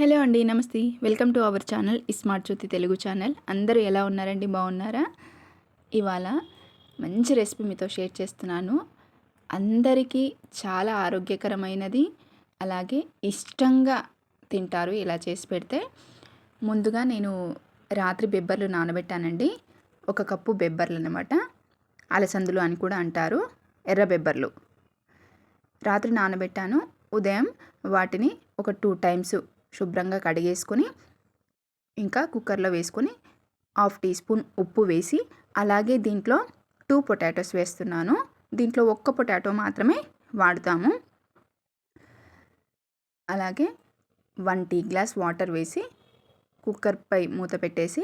Hello అండి నమస్తే. Welcome to our channel smart Jyoti Telugu channel. అందరూ ఎలా ఉన్నారండి? బాగున్నారా? ఇవాళ మంచి రెసిపీ మీతో షేర్ చేస్తున్నాను. అందరికీ చాలా ఆరోగ్యకరమైనది అలాగే ఇష్టంగా తింటారు ఇలా చేసి పెడితే. ముందుగా నేను రాత్రి బెబ్బర్లు నానబెట్టానండి. ఒక కప్పు బెబ్బర్లు అనమాట అలసందులు అని కూడా అంటారు. ఎర్ర బెబ్బర్లు. రాత్రి నానబెట్టాను. ఉదయం వాటిని ఒక టూ టైమ్స్ శుభ్రంగా కడిగేసుకొని ఇంకా కుక్కర్లో వేసుకొని హాఫ్ టీ స్పూన్ ఉప్పు వేసి అలాగే దీంట్లో టూ పొటాటోస్ వేస్తున్నాను. దీంట్లో ఒక్క పొటాటో మాత్రమే వాడుతాము. అలాగే వన్ టీ గ్లాస్ వాటర్ వేసి కుక్కర్పై మూత పెట్టేసి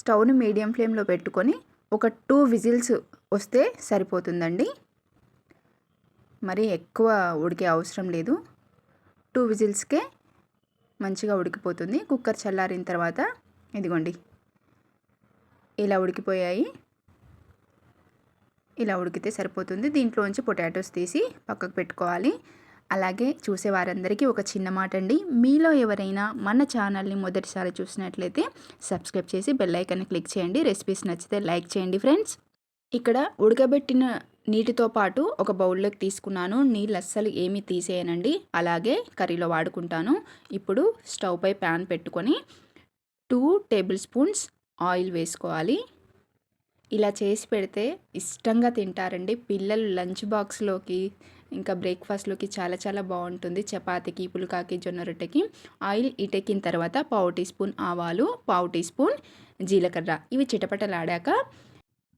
స్టవ్ని మీడియం ఫ్లేమ్లో పెట్టుకొని ఒక టూ విజిల్స్ వస్తే సరిపోతుందండి. మరి ఎక్కువ ఉడికే అవసరం లేదు. టూ విజిల్స్కే మంచిగా ఉడికిపోతుంది. కుక్కర్ చల్లారిన తర్వాత ఇదిగోండి. ఇలా ఉడికిపోయాయి. ఇలా ఉడికితే సరిపోతుంది. దీంట్లోంచి పొటాటోస్ తీసి పక్కకు పెట్టుకోవాలి. అలాగే చూసే వారందరికీ ఒక చిన్న మాట అండి. మీలో ఎవరైనా మన ఛానల్ని మొదటిసారి చూసినట్లయితే సబ్స్క్రైబ్ చేసి బెల్ ఐకాన్ క్లిక్ చేయండి. రెసిపీస్ నచ్చితే లైక్ చేయండి ఫ్రెండ్స్. ఇక్కడ ఉడకబెట్టిన నీటితో పాటు ఒక బౌల్లోకి తీసుకున్నాను. నీళ్ళు అస్సలు ఏమీ తీసేయనండి. అలాగే కర్రీలో వాడుకుంటాను. ఇప్పుడు స్టవ్ పై ప్యాన్ పెట్టుకొని టూ టేబుల్ స్పూన్స్ ఆయిల్ వేసుకోవాలి. ఇలా చేసి పెడితే ఇష్టంగా తింటారండి. పిల్లలు లంచ్ బాక్స్లోకి ఇంకా బ్రేక్ఫాస్ట్లోకి చాలా చాలా బాగుంటుంది. చపాతీకి పులికాకి జొన్న రొట్టెకి. ఆయిల్ ఇటెక్కిన తర్వాత పావు టీ స్పూన్ ఆవాలు పావు టీ స్పూన్ జీలకర్ర. ఇవి చిటపటలాడాక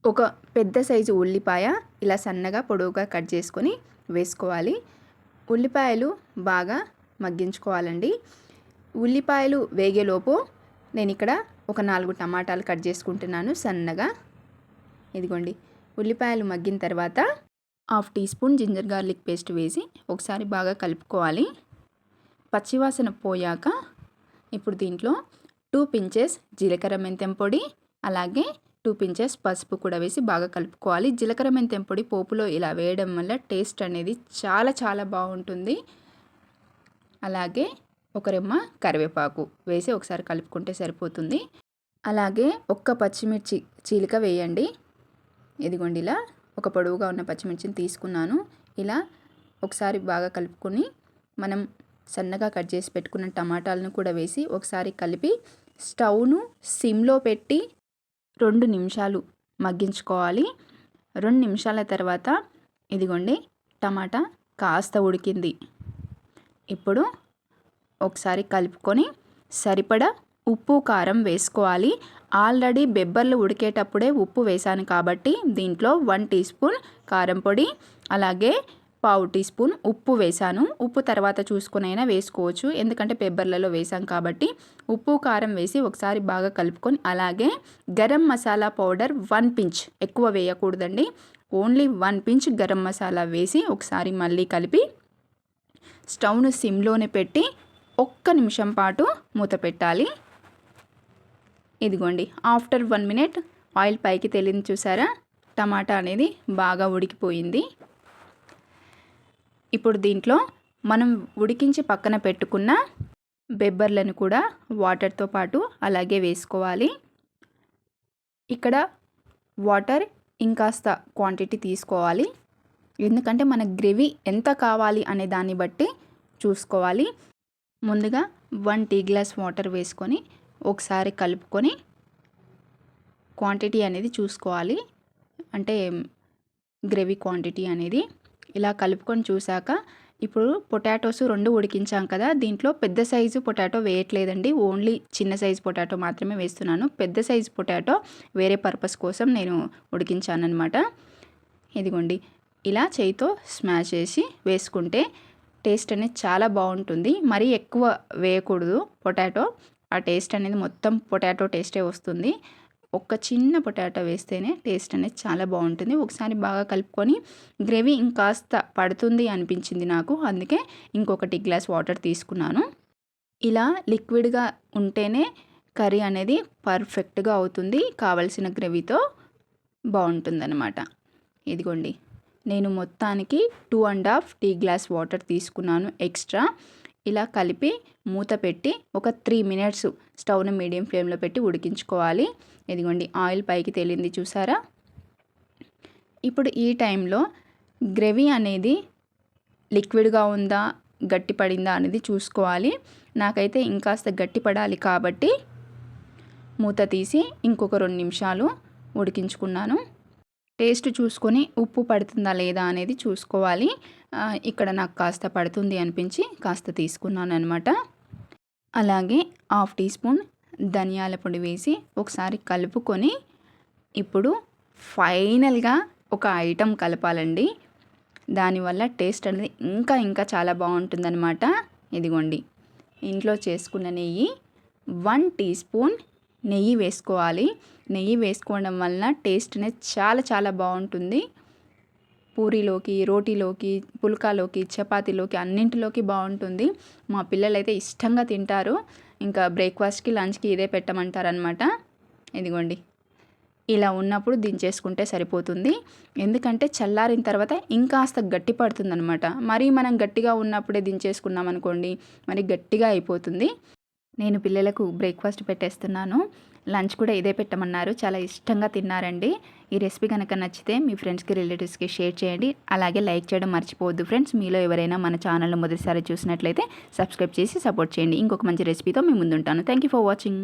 ఒక పెద్ద సైజు ఉల్లిపాయ ఇలా సన్నగా పొడవుగా కట్ చేసుకొని వేసుకోవాలి. ఉల్లిపాయలు బాగా మగ్గించుకోవాలండి. ఉల్లిపాయలు వేగేలోపు నేను ఇక్కడ ఒక నాలుగు టమాటాలు కట్ చేసుకుంటున్నాను సన్నగా. ఇదిగోండి. ఉల్లిపాయలు మగ్గిన తర్వాత half tea spoon ginger garlic paste వేసి ఒకసారి బాగా కలుపుకోవాలి. పచ్చివాసన పోయాక ఇప్పుడు దీంట్లో టూ పించెస్ జీలకర్ర మెంతెం పొడి అలాగే టూ పించెస్ పసుపు కూడా వేసి బాగా కలుపుకోవాలి. జీలకర్ర మెంతెం పొడి పోపులో ఇలా వేయడం వల్ల టేస్ట్ అనేది చాలా చాలా బాగుంటుంది. అలాగే ఒక రెమ్మ కరివేపాకు వేసి ఒకసారి కలుపుకుంటే సరిపోతుంది. అలాగే ఒక్క పచ్చిమిర్చి చీలిక వేయండి. ఇదిగోండి ఇలా ఒక పొడవుగా ఉన్న పచ్చిమిర్చిని తీసుకున్నాను. ఇలా ఒకసారి బాగా కలుపుకొని మనం సన్నగా కట్ చేసి పెట్టుకున్న టమాటాలను కూడా వేసి ఒకసారి కలిపి స్టవ్ను సిమ్లో పెట్టి రెండు నిమిషాలు మగ్గించుకోవాలి. రెండు నిమిషాల తర్వాత ఇదిగోండి టమాటా కాస్త ఉడికింది. ఇప్పుడు ఒకసారి కలుపుకొని సరిపడా ఉప్పు కారం వేసుకోవాలి. ఆల్రెడీ బెబ్బర్లు ఉడికేటప్పుడే ఉప్పు వేసాను కాబట్టి దీంట్లో వన్ టీ స్పూన్ కారం పొడి అలాగే పావు టీ స్పూన్ ఉప్పు వేసాను ఉప్పు తర్వాత చూసుకునైనా వేసుకోవచ్చు. ఎందుకంటే పెబ్బర్లలో వేసాం కాబట్టి ఉప్పు కారం వేసి ఒకసారి బాగా కలుపుకొని అలాగే garam masala powder one pinch. ఎక్కువ వేయకూడదండి. Only one pinch garam masala వేసి ఒకసారి మళ్ళీ కలిపి స్టవ్ను సిమ్లోనే పెట్టి ఒక్క నిమిషం పాటు మూత పెట్టాలి. ఇదిగోండి. ఆఫ్టర్ వన్ మినిట్ ఆయిల్ పైకి తెలియని చూసారా? టమాటా అనేది బాగా ఉడికిపోయింది. ఇప్పుడు దీంట్లో మనం ఉడికించి పక్కన పెట్టుకున్న బెబ్బర్లను కూడా వాటర్తో పాటు అలాగే వేసుకోవాలి. ఇక్కడ వాటర్ ఇంకాస్త క్వాంటిటీ తీసుకోవాలి. ఎందుకంటే మన గ్రేవీ ఎంత కావాలి అనే దాన్ని బట్టి చూసుకోవాలి. ముందుగా వన్ టీ గ్లాస్ వాటర్ వేసుకొని ఒకసారి కలుపుకొని క్వాంటిటీ అనేది చూసుకోవాలి. అంటే గ్రేవీ క్వాంటిటీ అనేది. ఇలా కలుపుకొని చూశాక ఇప్పుడు పొటాటోస్ రెండు ఉడికించాం కదా దీంట్లో పెద్ద సైజు పొటాటో వేయట్లేదండి. ఓన్లీ చిన్న సైజు పొటాటో మాత్రమే వేస్తున్నాను. పెద్ద సైజు పొటాటో వేరే పర్పస్ కోసం నేను ఉడికించాను ఇదిగోండి ఇలా చేయితో స్మాష్ చేసి వేసుకుంటే టేస్ట్ అనేది చాలా బాగుంటుంది. మరీ ఎక్కువ వేయకూడదు పొటాటో. ఆ టేస్ట్ అనేది మొత్తం పొటాటో టేస్టే వస్తుంది. ఒక్క చిన్న పొటాటో వేస్తేనే టేస్ట్ అనేది చాలా బాగుంటుంది. ఒకసారి బాగా కలుపుకొని గ్రేవీ ఇంకాస్త పడుతుంది అనిపించింది నాకు. అందుకే ఇంకొకటి గ్లాస్ వాటర్ తీసుకున్నాను. ఇలా లిక్విడ్గా ఉంటేనే కర్రీ అనేది పర్ఫెక్ట్గా అవుతుంది. కావలసిన గ్రేవీతో బాగుంటుందన్నమాట. ఇదిగోండి. నేను మొత్తానికి two and half tea glass water తీసుకున్నాను ఎక్స్ట్రా. ఇలా కలిపి మూత పెట్టి ఒక త్రీ మినిట్స్ స్టవ్ను మీడియం ఫ్లేమ్లో పెట్టి ఉడికించుకోవాలి. ఇదిగోండి ఆయిల్ పైకి తేలింది చూసారా? ఇప్పుడు ఈ టైంలో గ్రేవీ అనేది లిక్విడ్గా ఉందా గట్టి పడిందా అనేది చూసుకోవాలి. నాకైతే ఇంకాస్త గట్టి పడాలి కాబట్టి మూత తీసి ఇంకొక రెండు నిమిషాలు ఉడికించుకున్నాను. టేస్ట్ చూసుకొని ఉప్పు పడుతుందా లేదా అనేది చూసుకోవాలి. ఇక్కడ నాకు కాస్త పడుతుంది అనిపించి కాస్త తీసుకున్నాను అనమాట అలాగే హాఫ్ టీ స్పూన్ ధనియాల పొడి వేసి ఒకసారి కలుపుకొని ఇప్పుడు ఫైనల్గా ఒక ఐటెం కలపాలండి. దానివల్ల టేస్ట్ అనేది ఇంకా ఇంకా చాలా బాగుంటుందన్నమాట. ఇదిగోండి ఇంట్లో చేసుకున్న నెయ్యి వన్ టీ స్పూన్ నెయ్యి వేసుకోవాలి. నెయ్యి వేసుకోవడం వలన టేస్ట్ అనేది చాలా చాలా బాగుంటుంది. పూరీలోకి రోటీలోకి పుల్కాలోకి చపాతీలోకి అన్నింటిలోకి బాగుంటుంది. మా పిల్లలైతే ఇష్టంగా తింటారు. ఇంకా బ్రేక్ఫాస్ట్కి లంచ్కి ఇదే పెట్టమంటారనమాట ఇదిగోండి. ఇలా ఉన్నప్పుడు దించేసుకుంటే సరిపోతుంది. ఎందుకంటే చల్లారిన తర్వాత ఇంకాస్త గట్టి పడుతుంది అనమాట మనం గట్టిగా ఉన్నప్పుడే దించేసుకున్నాం అనుకోండి మరి గట్టిగా అయిపోతుంది. నేను పిల్లలకు బ్రేక్ఫాస్ట్ పెట్టేస్తున్నాను. లంచ్ కూడా ఇదే పెట్టమన్నారు. చాలా ఇష్టంగా తిన్నారండి. ఈ రెసిపీ కనుక నచ్చితే మీ ఫ్రెండ్స్కి రిలేటివ్స్కి షేర్ చేయండి. అలాగే లైక్ చేయడం మర్చిపోవద్దు ఫ్రెండ్స్. మీలో ఎవరైనా మన ఛానల్ మొదటిసారి చూసినట్లయితే సబ్స్క్రైబ్ చేసి సపోర్ట్ చేయండి. ఇంకొక మంచి రెసిపీతో మీ ముందుంటాను. Thank you for watching.